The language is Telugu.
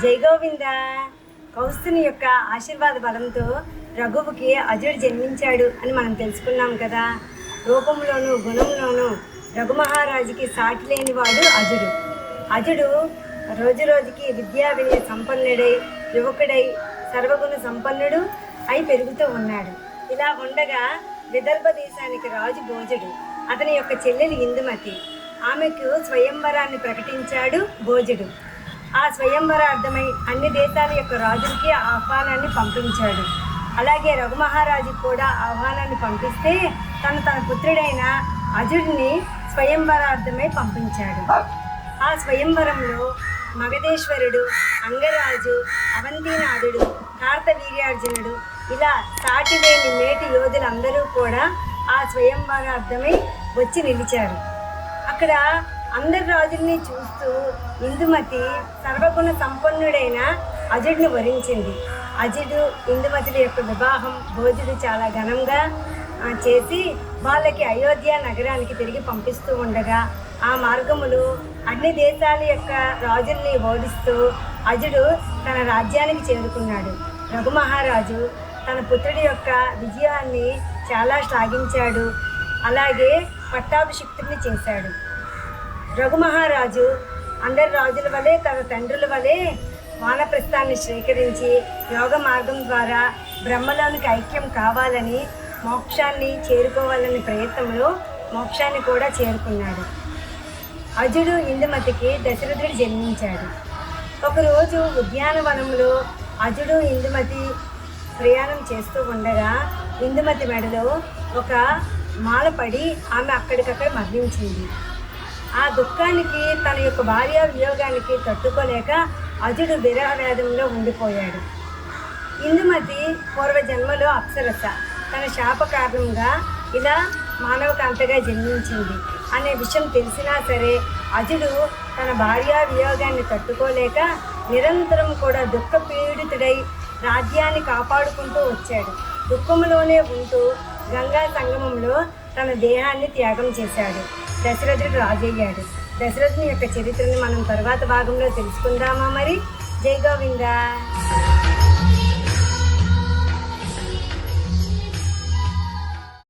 జై గోవింద. కౌస్తుని యొక్క ఆశీర్వాద బలంతో రఘువుకి అజుడు జన్మించాడు అని మనం తెలుసుకున్నాం కదా. రూపంలోను గుణంలోను రఘు మహారాజుకి సాటి లేనివాడు అజుడు. అజుడు రోజు రోజుకి విద్యా వినయ సంపన్నుడై యువకుడై సర్వగుణ సంపన్నుడు అయి పెరుగుతూ ఉన్నాడు. ఇలా ఉండగా విదర్భ దేశానికి రాజు భోజుడు. అతని యొక్క చెల్లెలు ఇందుమతి. ఆమెకు స్వయంవరాన్ని ప్రకటించాడు భోజుడు. ఆ స్వయంవరార్థమై అన్ని దేశాల యొక్క రాజులకి ఆహ్వానాన్ని పంపించాడు. అలాగే రఘుమహారాజు కూడా ఆహ్వానాన్ని పంపిస్తే తను తన పుత్రుడైన అజుడిని స్వయంవరార్థమై పంపించాడు. ఆ స్వయంవరంలో మగధేశ్వరుడు అంగరాజు అవంతినాథుడు కార్తవీర్యార్జునుడు ఇలా సాటిలేని మేటి యోధులందరూ కూడా ఆ స్వయంవరార్థమై వచ్చి నిలిచారు. అక్కడ అందరి రాజుల్ని చూస్తూ ఇందుమతి సర్వగుణ సంపన్నుడైన అజుడిని వరించింది. అజుడు ఇందుమతుల యొక్క వివాహం భోజుడు చాలా ఘనంగా చేసి వాళ్ళకి అయోధ్య నగరానికి తిరిగి పంపిస్తూ ఉండగా ఆ మార్గములు అన్ని దేశాల యొక్క రాజుల్ని ఓడిస్తూ అజుడు తన రాజ్యానికి చేరుకున్నాడు. రఘుమహారాజు తన పుత్రుడి యొక్క విజయాన్ని చాలా శ్లాఘించాడు. అలాగే పట్టాభిషిక్తుడిని చేశాడు. రఘుమహారాజు అందరి రాజుల వలె తన తండ్రుల వలె వానప్రస్థాన్ని స్వీకరించి యోగ మార్గం ద్వారా బ్రహ్మలోనికి ఐక్యం కావాలని మోక్షాన్ని చేరుకోవాలని ప్రయత్నంలో మోక్షాన్ని కూడా చేరుకున్నాడు. అజుడు ఇందుమతికి దశరథుడు జన్మించాడు. ఒకరోజు ఉద్యానవనంలో అజుడు ఇందుమతి ప్రయాణం చేస్తూ ఉండగా ఇందుమతి మెడలో ఒక మాల పడి ఆమె అక్కడికక్కడ మరణించింది. ఆ దుఃఖానికి తన యొక్క భార్య వియోగానికి తట్టుకోలేక అజుడు విరహ వేదంలో ఉండిపోయాడు. ఇందుమతి పూర్వ జన్మలో అప్సరస. తన శాప కారణంగా ఇలా మానవకాంతగా జన్మించింది. అనే విషయం తెలిసినా సరే అజుడు తన భార్య వియోగాన్ని తట్టుకోలేక నిరంతరం కూడా దుఃఖ పీడితుడై రాజ్యాన్ని కాపాడుకుంటూ వచ్చాడు. దుఃఖంలోనే ఉంటూ గంగా సంగమంలో తన దేహాన్ని త్యాగం చేశాడు. దశరథుడు రాజయ్యాడు. దశరథుని యొక్క చరిత్రని మనం తర్వాత భాగంలో తెలుసుకుందామా మరి? జై గోవిందా.